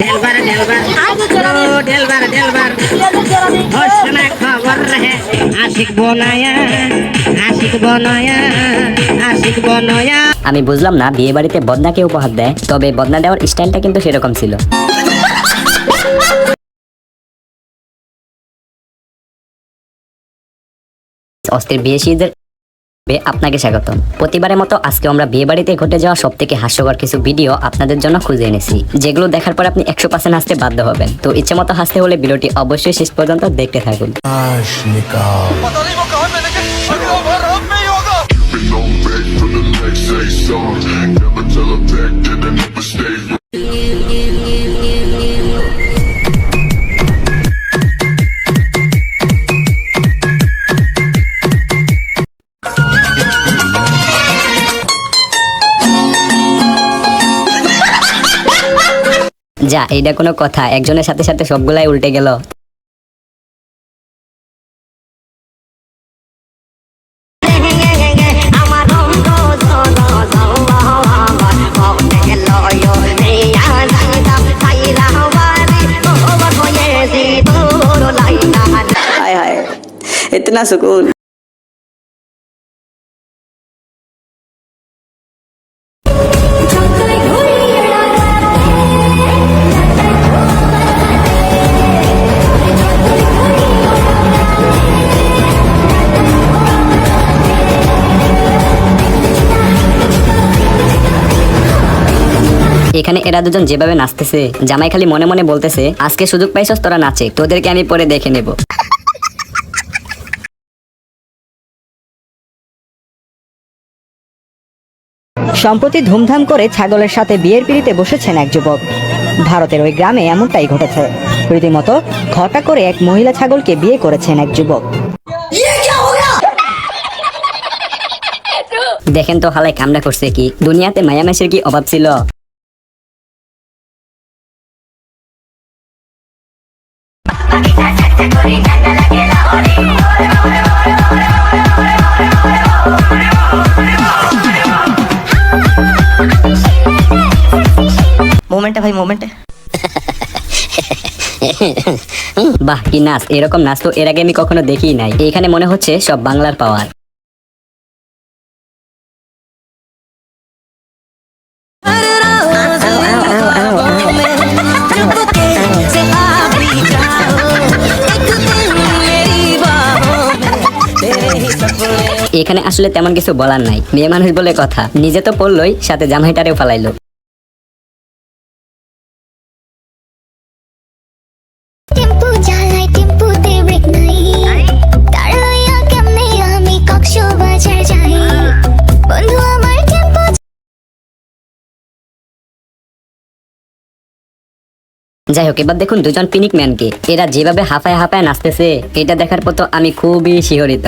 ढेलवर ढेलवर ओ ढेलवर ढेलवर होश में खबर रहे आशिक बनाया आशिक बनाया आशिक बनाया আমি বুঝলাম না বিয়ে বাড়িতে বদনাকে উপহার দেয় তবে বদনা দেওয়ার স্টাইলটা কিন্তু সেরকম ছিল অস্থির বিয়ে শীতের আপনাকে স্বাগতম। প্রতিবারের মতো আজকে আমরা বিয়ে বাড়িতে ঘটে যাওয়া সব থেকে হাস্যকর কিছু ভিডিও আপনাদের জন্য খুঁজে এনেছি। যেগুলো দেখার পর আপনি একশো পার্সেন্ট হাসতে বাধ্য হবেন। তো ইচ্ছে মতো হাসতে হলে ভিডিওটি অবশ্যই শেষ পর্যন্ত দেখতে থাকুন। Never tell a যা এইটা কোনো কথা একজনের সাথে সাথে সবগুলাই উল্টে গেল हाय हाय इतना सुकून এখানে এরা দুজন যেভাবে নাচতেছে জামাই খালি মনে মনে বলতেছে আজকে সুযোগ পাইছস তোরা নাচে তোদেরকে আমি পরে দেখে নেব। সম্প্রতি ধুমধাম করে ছাগলের সাথে বিয়ের পিড়িতে বসেছেন এক যুবক। ভারতের ওই গ্রামে এমনটাই ঘটেছে। রীতিমতো ঘটা করে এক মহিলা ছাগলকে বিয়ে করেছেন এক যুবক। দেখেন তো হালাই কামড়া করছে কি। দুনিয়াতে মায়ামেশের কি অভাব ছিল? ভাই মোমেন্টে বাহ, কি নাচ। এরকম নাচ তো এর আগে আমি কখনো দেখি নাই। এখানে মনে হচ্ছে সব বাংলার পাওয়ার। এখানে আসলে তেমন কিছু বলার নাই। মেয়ে মানুষ বলে কথা। নিজে তো পড়লই সাথে জামাইটারেও ফালাইলো। যাই? হোক এবার দেখুন দুজন পিনিক ম্যানকে। এরা যেভাবে হাফায় হাফায় নাচতেছে এটা দেখার পর তো আমি খুবই শিহরিত।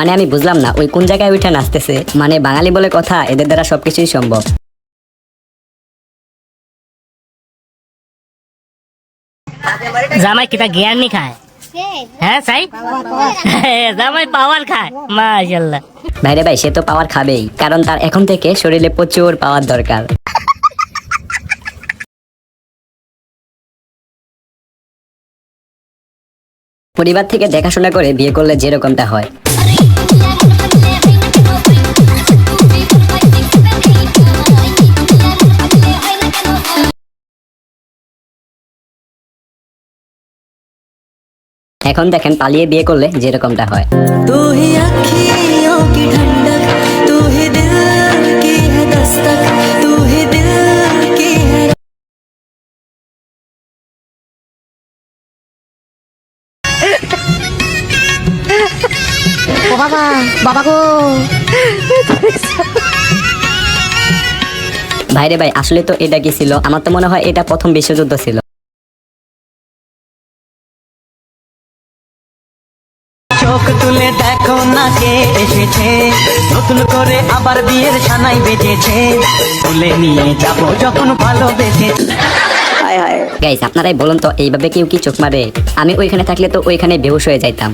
মানে আমি বুঝলাম না ওই কোন জায়গায় উঠে নাচতেছে? মানে বাঙালি বলে কথা এদের দ্বারা সবকিছুই সম্ভব। জামাই কিতা জ্ঞান নি খায়? হ্যাঁ সাই? জামাই পাওয়ার খায় মাশাল্লাহ ভাইরে ভাই সে তো পাওয়ার খাবেই কারণ তার এখন থেকে শরীরে প্রচুর পাওয়ার দরকার। পরিবার থেকে দেখাশোনা করে বিয়ে করলে যেরকমটা হয়। এখন দেখেন পালিয়ে বিয়ে করলে যেরকমটা হয়। বাবা বাবা গো। ভাইরে ভাই আসলে তো এটা কি ছিল? আমার তো মনে হয় এটা প্রথম বিশ্বযুদ্ধ ছিল। চোখ তুলে দেখো না কে এসেছে। নতুন করে আবার বিয়ের সানাই বেজেছে তুলে নিয়ে যাব যখন ভালোবেসে। গাইস আপনারাই বলুন তো এইভাবে কেউ কি চোখ মারে? আমি ওইখানে থাকলে তো ওইখানে বেহুশ হয়ে যাইতাম।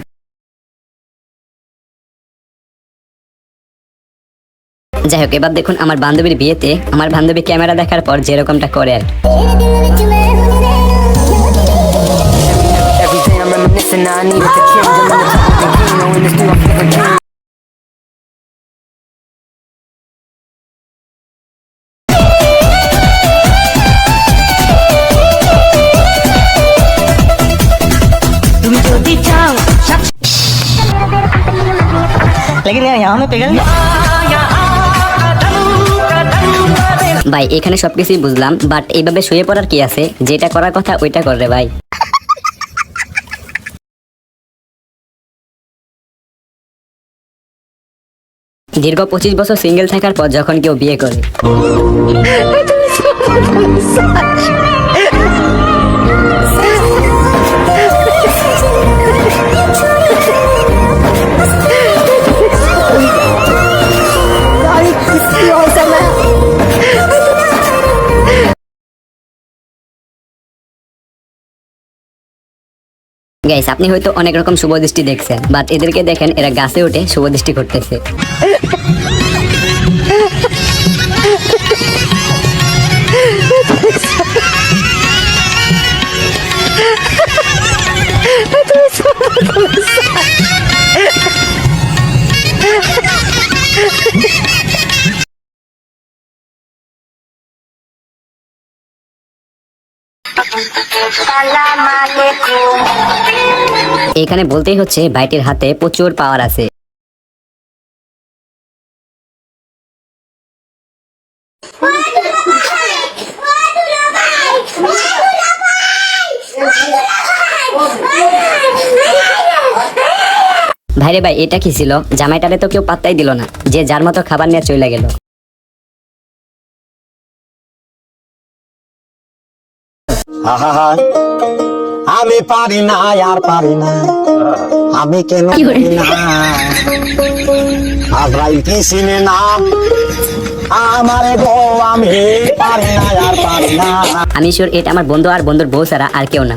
যাই হোক এবার দেখুন আমার বান্ধবীর বিয়েতে আমার বান্ধবী ক্যামেরা দেখার পর যেরকমটা করে আর কি। Every day I'm reminiscing, now I needed to change. I'm in the top of the game, knowing this new I've never dreamed. তুমি যদি চাও लेकिन यार यहाँ में पिघल ভাই, এখানে সবকিছুই বুঝলাম বাট এইভাবে শুয়ে পড়ার কি আছে? যেটা করার কথা ওইটা কর রে ভাই। দীর্ঘ পঁচিশ বছর সিঙ্গেল থাকার পর যখন কেউ বিয়ে করে। গাইস আপনি হয়তো অনেক রকম শুভ দৃষ্টি দেখছেন বাট এদেরকে দেখেন এরা গাছে উঠে শুভ দৃষ্টি করতেছে। এখানে বলতেই হচ্ছে ভাইটির হাতে প্রচুর পাওয়ার আছে। ভাইরে ভাই, এটা কি ছিল? জামাইটারে তো কেউ পাত্তাই দিল না। যে যার মতো খাবার নিয়ে চলে গেল। আহা আমি পারি না আর পারি না। আমি কেন পারি না? আজরাইল কি চিনে না আমারে গো আমি পারি না আর পারি না। আমি শিওর এটা আমার বন্ধু আর বন্ধুর বউ ছাড়া আর কেউ না।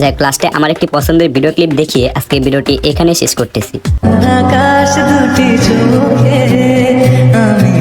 যাই লাস্টে আমার একটি পছন্দের ভিডিও ক্লিপ দেখিয়ে আজকে ভিডিওটি এখানে শেষ করতেছি। আকাশ দুটি চোখে, আমি